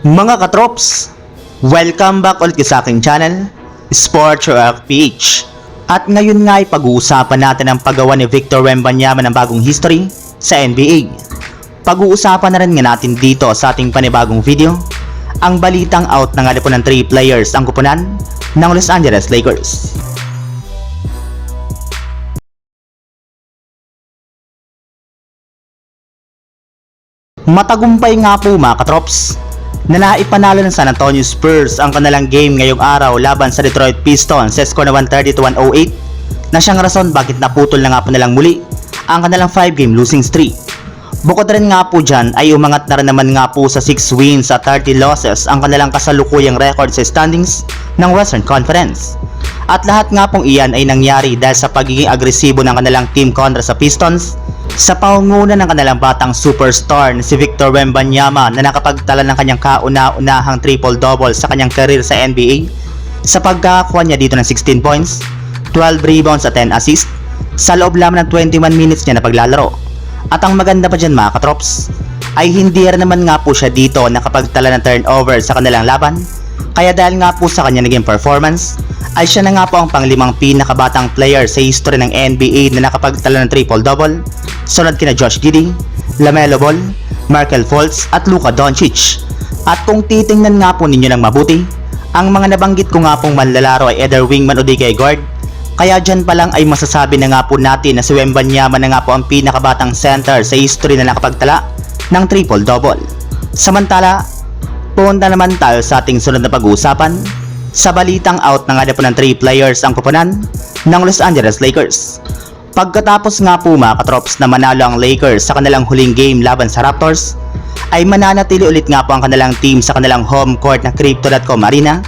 Mga katrops, welcome back ulit sa aking channel, Sports Rock PH. At ngayon nga ay pag-uusapan natin ang paggawa ni Victor Wembanyama ng bagong history sa NBA. Pag-uusapan na rin nga natin dito sa ating panibagong video, ang balitang out na nga ng 3 players ang kupunan ng Los Angeles Lakers. Matagumpay nga po mga katrops na naipanalo ng San Antonio Spurs ang kanilang game ngayong araw laban sa Detroit Pistons sa score na 130 to 108 na siyang rason bakit naputol na nga po nilang muli ang kanilang 5 game losing streak. Bukod rin nga po dyan ay umangat na rin naman nga po sa 6 wins at 30 losses ang kanilang kasalukuyang record sa standings ng Western Conference. At lahat nga pong iyan ay nangyari dahil sa pagiging agresibo ng kanilang team kontra sa Pistons sa pangunguna ng kanilang batang superstar na si Victor Wembanyama na nakapagtala ng kanyang kauna-unahang triple-double sa kanyang career sa NBA sa pagkakakuha niya dito ng 16 points, 12 rebounds at 10 assists sa loob lamang ng 21 minutes niya na paglalaro. At ang maganda pa dyan mga katrops, ay hindi rin naman nga po siya dito nakapagtala ng turnover sa kanilang laban. Kaya dahil nga po sa kanya naging performance, ay siya na nga po ang panglimang pinakabatang player sa history ng NBA na nakapagtala ng triple-double, sunod kina Josh Giddey, LaMelo Ball, Markel Fultz at Luka Doncic. At kung titingnan nga po ninyo ng mabuti, ang mga nabanggit ko nga pong manlalaro ay either wingman o kay guard, kaya dyan pa lang ay masasabi na nga po natin na si Wembanyama na nga po ang pinakabatang center sa history na nakapagtala ng triple-double. Samantala, punta naman tayo sa ating sunod na pag-uusapan sa balitang out na nga po ng 3 players ang kupunan ng Los Angeles Lakers. Pagkatapos nga po mga katrops na manalo ang Lakers sa kanilang huling game laban sa Raptors, ay mananatili ulit nga po ang kanilang team sa kanilang home court na Crypto.com Arena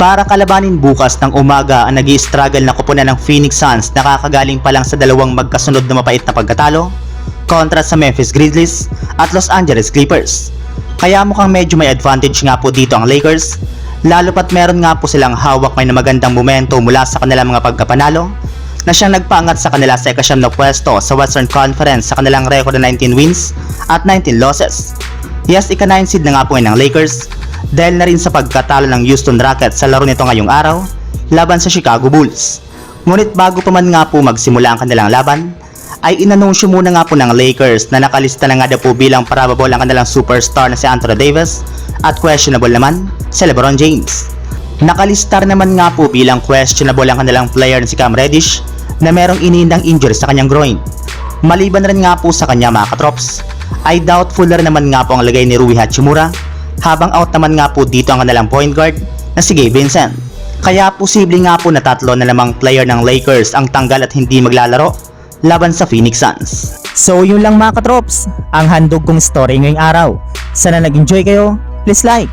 para kalabanin bukas ng umaga ang nag struggle na kupunan ng Phoenix Suns na kakagaling pa lang sa dalawang magkasunod na mapait na pagkatalo kontra sa Memphis Grizzlies at Los Angeles Clippers. Kaya mukhang medyo may advantage nga po dito ang Lakers lalo pat meron nga po silang hawak may na magandang momento mula sa kanilang mga pagkapanalo na siyang nagpaangat sa kanila sa ikasyam na pwesto sa Western Conference sa kanilang record na 19 wins at 19 losses. Yes, ika-9 seed na nga po ng Lakers dahil na rin sa pagkatalo ng Houston Rockets sa laro nito ngayong araw laban sa Chicago Bulls. Ngunit bago pa man nga po magsimula ang kanilang laban, ay inanunsyo muna nga po ng Lakers na nakalista na nga daw po bilang probable ang kanilang superstar na si Anthony Davis at questionable naman si LeBron James. Nakalistar naman nga po bilang questionable ang kanilang player na si Cam Reddish na merong iniindang injury sa kanyang groin. Maliban rin nga po sa kanya mga katrops, ay doubtful na naman nga po ang lagay ni Rui Hachimura habang out naman nga po dito ang kanilang point guard na si Gabe Vincent. Kaya posible nga po na tatlo na lamang player ng Lakers ang tanggal at hindi maglalaro laban sa Phoenix Suns. So yun lang mga katrops, ang handog kong story ngayong araw. Sana nag-enjoy kayo, please like